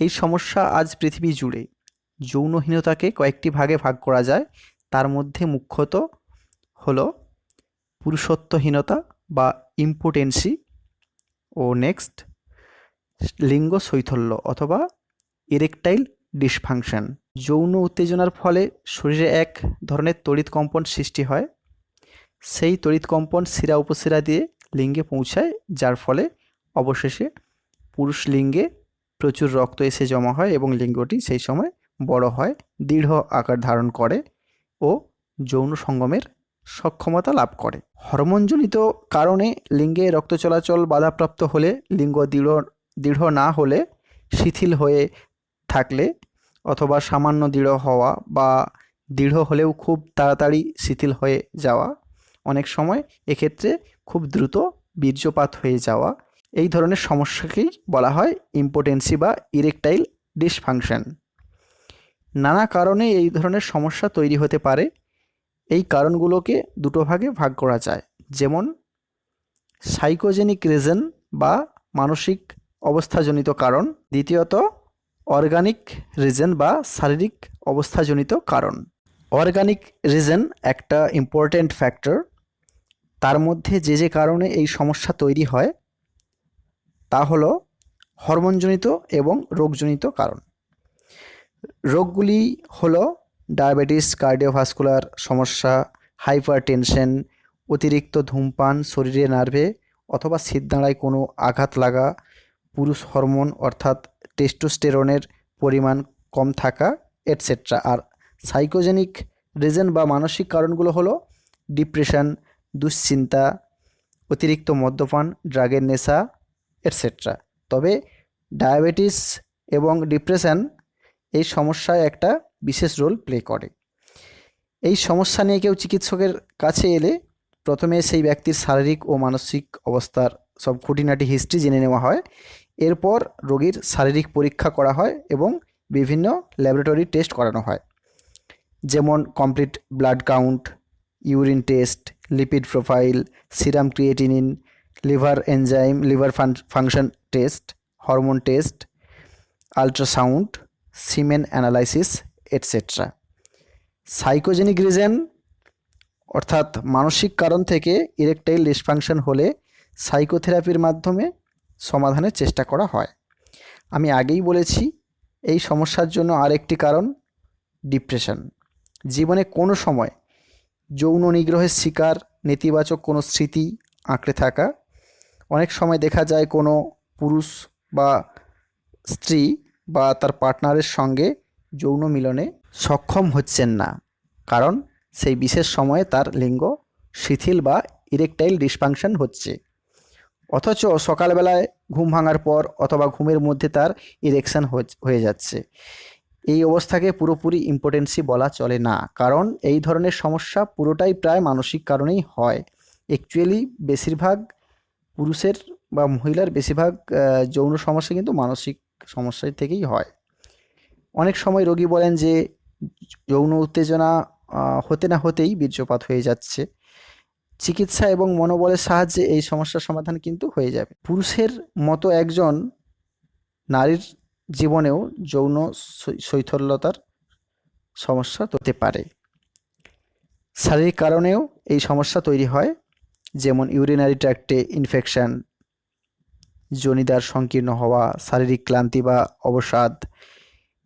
এই সমস্যা আজ পৃথিবী জুড়ে যৌনহীনতাকে কয়েকটি ভাগে ভাগ করা যায়। তার মধ্যে মুখ্যত হলো পুরুষত্বহীনতা বা ইম্পোটেন্সি ও নেক্সট লিঙ্গ শৈথল্য অথবা ইরেকটাইল ডিসফাংশন। যৌন উত্তেজনার ফলে শরীরে এক ধরনের তড়িৎ কম্পন সৃষ্টি হয়। সেই তড়িৎ কম্পন শিরা উপশিরা দিয়ে লিঙ্গে পৌঁছায়, যার ফলে অবশেষে পুরুষ লিঙ্গে প্রচুর রক্ত এসে জমা হয় এবং লিঙ্গটি সেই সময় বড় হয়, দৃঢ় আকার ধারণ করে ও যৌন সঙ্গমের সক্ষমতা লাভ করে। হরমোনজনিত কারণে লিঙ্গে রক্ত চলাচল বাধাপ্রাপ্ত হলে, লিঙ্গ দৃঢ় দৃঢ় না হলে শিথিল হয়ে থাকলে অথবা সামান্য দৃঢ় হওয়া বা দৃঢ় হলেও খুব তাড়াতাড়ি শিথিল হয়ে যাওয়া অনেক সময় এক্ষেত্রে খুব দ্রুত বীর্যপাত হয়ে যাওয়া এই ধরনের সমস্যাকেই বলা হয় ইম্পোটেন্সি বা ইরেকটাইল ডিসফাংশন। নানা কারণে এই ধরনের সমস্যা তৈরি হতে পারে। এই কারণগুলোকে দুটো ভাগে ভাগ করা যায়। যেমন, সাইকোজেনিক রিজন বা মানসিক অবস্থাজনিত কারণ। দ্বিতীয়ত, অর্গানিক রিজন বা শারীরিক অবস্থাজনিত কারণ। অর্গানিক রিজন একটা ইম্পর্ট্যান্ট ফ্যাক্টর। তার মধ্যে যে যে কারণে এই সমস্যা তৈরি হয় তা হলো হরমোনজনিত এবং রোগজনিত কারণ। রোগগুলি হলো ডায়াবেটিস, কার্ডিওভাস্কুলার সমস্যা হাইপার টেনশন অতিরিক্ত ধূমপান, শরীরে নার্ভে অথবা সিদ্ধাঁড়ায় কোনো আঘাত লাগা, পুরুষ হরমোন অর্থাৎ টেস্টোস্টেরনের পরিমাণ কম থাকা এটসেট্রা আর সাইকোজেনিক রিজন বা মানসিক কারণগুলো হলো ডিপ্রেশন, দুশ্চিন্তা, অতিরিক্ত মদ্যপান, ড্রাগের নেশা এটসেট্রা তবে ডায়াবেটিস এবং ডিপ্রেশন এই সমস্যায় একটা বিশেষ রোল প্লে করে। এই সমস্যা নিয়ে কেউ চিকিৎসকের কাছে এলে প্রথমে সেই ব্যক্তির শারীরিক ও মানসিক অবস্থার সব খুঁটিনাটি হিস্ট্রি জেনে নেওয়া হয়। এরপর রোগীর শারীরিক পরীক্ষা করা হয় এবং বিভিন্ন ল্যাবরেটরি টেস্ট করানো হয়। যেমন complete blood count urine test lipid profile serum creatinine liver enzyme, liver function test, hormone test, ultrasound, semen analysis etcetera psychogenic reason, অর্থাৎ মানসিক কারণ থেকে ইরেকটাইল ডিসফাংশন হলে সাইকোথেরাপির মাধ্যমে সমাধানের চেষ্টা করা হয়। আমি আগেই বলেছি, এই সমস্যার জন্য আরেকটি কারণ, ডিপ্রেশন। জীবনে কোনো সময় যৌন নিগ্রহের শিকার, নেতিবাচক কোনো স্মৃতি আঁকড়ে থাকা অনেক সময় দেখা যায় কোনো পুরুষ বা স্ত্রী বা তার পার্টনারের সঙ্গে যৌন মিলনে সক্ষম হচ্ছেন না। কারণ সেই বিশেষ সময়ে তার লিঙ্গ শিথিল বা ইরেকটাইল ডিসফাংশন হচ্ছে। অথচ সকালবেলায় ঘুম ভাঙার পর অথবা ঘুমের মধ্যে তার ইরেকশন হয়ে যাচ্ছে। এই অবস্থাকে পুরোপুরি ইম্পর্টেন্সি বলা চলে না। কারণ এই ধরনের সমস্যা পুরোটাই প্রায় মানসিক কারণেই হয়। অ্যাকচুয়ালি বেশিরভাগ পুরুষের বা মহিলার বেশিরভাগ যৌন সমস্যা কিন্তু মানসিক সমস্যার থেকেই হয়। অনেক সময় রোগী বলেন যে, যৌন উত্তেজনা হতে না হতেই বীর্যপাত হয়ে যাচ্ছে। চিকিৎসা এবং মনোবলের সাহায্যে এই সমস্যার সমাধান কিন্তু হয়ে যাবে। পুরুষের মতো একজন নারীর জীবনেও যৌন শৈথল্যতার সমস্যা হতে পারে। শারীরিক কারণেও এই সমস্যা তৈরি হয়। যেমন ইউরিনারি ট্র্যাক্টে ইনফেকশন, জনিদার সংকীর্ণ হওয়া, শারীরিক ক্লান্তি বা অবসাদ,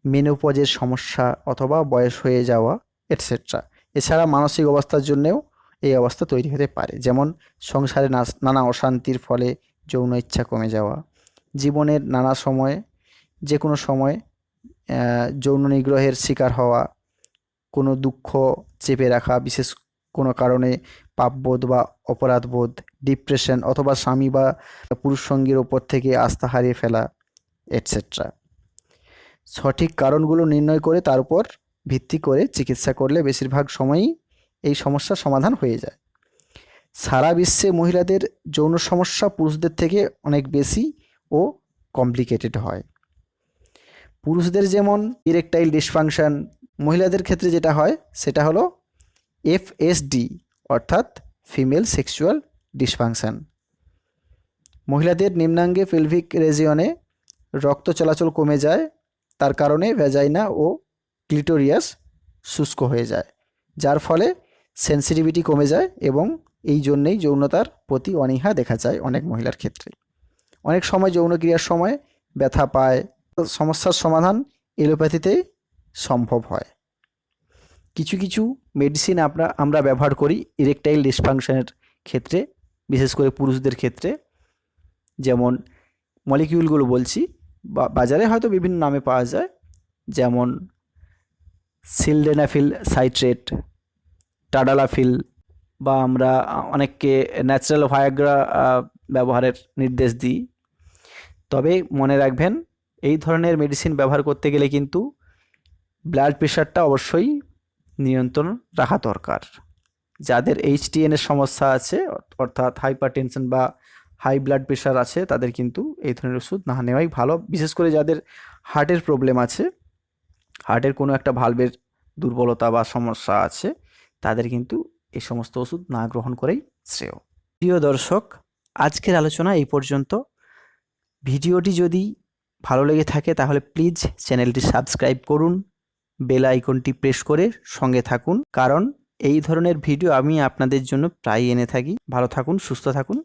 মেনোপজের সমস্যা অথবা বয়স হয়ে যাওয়া এটসেট্রা এছাড়া মানসিক অবস্থার জন্যেও এই অবস্থা তৈরি হতে পারে। যেমন সংসারে নানা অশান্তির ফলে যৌন ইচ্ছা কমে যাওয়া। জীবনের নানা সময়ে যে কোনো সময় যৌন নিগ্রহের শিকার হওয়া, কোনো দুঃখ চেপে রাখা, বিশেষ কোনো কারণে পাপবোধ বা অপরাধবোধ ডিপ্রেশন অথবা স্বামী বা পুরুষ সঙ্গীর ওপর থেকে আস্থা হারিয়ে ফেলা এটসেট্রা সঠিক কারণগুলো নির্ণয় করে তার উপর ভিত্তি করে চিকিৎসা করলে বেশিরভাগ সময়ই এই সমস্যার সমাধান হয়ে যায়। সারা বিশ্বে মহিলাদের যৌন সমস্যা পুরুষদের থেকে অনেক বেশি ও কমপ্লিকেটেড হয়। পুরুষদের যেমন ইরেকটাইল ডিসফাংশন মহিলাদের ক্ষেত্রে যেটা হয়, সেটা হলো এফএসডি, অর্থাৎ ফিমেল সেক্সুয়াল ডিসফাংশন মহিলাদের নিম্নাঙ্গে পেলভিক রেজিয়নে রক্ত চলাচল কমে যায়, তার কারণে ভ্যাজাইনা ও ক্লিটোরিয়াস শুষ্ক হয়ে যায়, যার ফলে সেন্সিটিভিটি কমে যায় এবং এই জন্যেই যৌনতার প্রতি অনীহা দেখা যায় অনেক মহিলার ক্ষেত্রে। অনেক সময় যৌন ক্রিয়ার সময় ব্যথা পায়, সমস্যার সমাধান এলোপ্যাথিতে সম্ভব হয়। কিছু কিছু মেডিসিন আমরা আমরা ব্যবহার করি ইরেকটাইল ডিসফাংশনের ক্ষেত্রে, বিশেষ করে পুরুষদের ক্ষেত্রে। যেমন মলিকিউলগুলো বলছি, বা, বাজারে হয়তো বিভিন্ন নামে পাওয়া যায়। যেমন সিলডেনাফিল সাইট্রেট টাডালাফিল বা আমরা অনেককে ন্যাচারাল ভায়াগ্রা ব্যবহারের নির্দেশ দিই। তবে মনে রাখবেন, এই ধরনের মেডিসিন ব্যবহার করতে গেলে কিন্তু ব্লাড প্রেশারটা অবশ্যই নিয়ন্ত্রণ রাখা দরকার। যাদের এইচটিএন এর সমস্যা আছে, অর্থাৎ হাইপার টেনশন বা হাই ব্লাড প্রেশার আছে, তাদের কিন্তু এই ধরনের ওষুধ না নেওয়াই ভালো। বিশেষ করে যাদের হার্টের প্রবলেম আছে হার্টের কোনো একটা ভালভের দুর্বলতা বা সমস্যা আছে, তাদের কিন্তু এই সমস্ত ওষুধ না গ্রহণ করেই শ্রেয়। প্রিয় দর্শক, আজকের আলোচনা এই পর্যন্ত। ভিডিওটি যদি ভালো লেগে থাকে, তাহলে প্লিজ চ্যানেলটি সাবস্ক্রাইব করুন। বেল আইকনটি প্রেস করে সঙ্গে থাকুন। কারণ এই ধরনের ভিডিও আমি আপনাদের জন্য প্রায় এনে থাকি। ভালো থাকুন, সুস্থ থাকুন।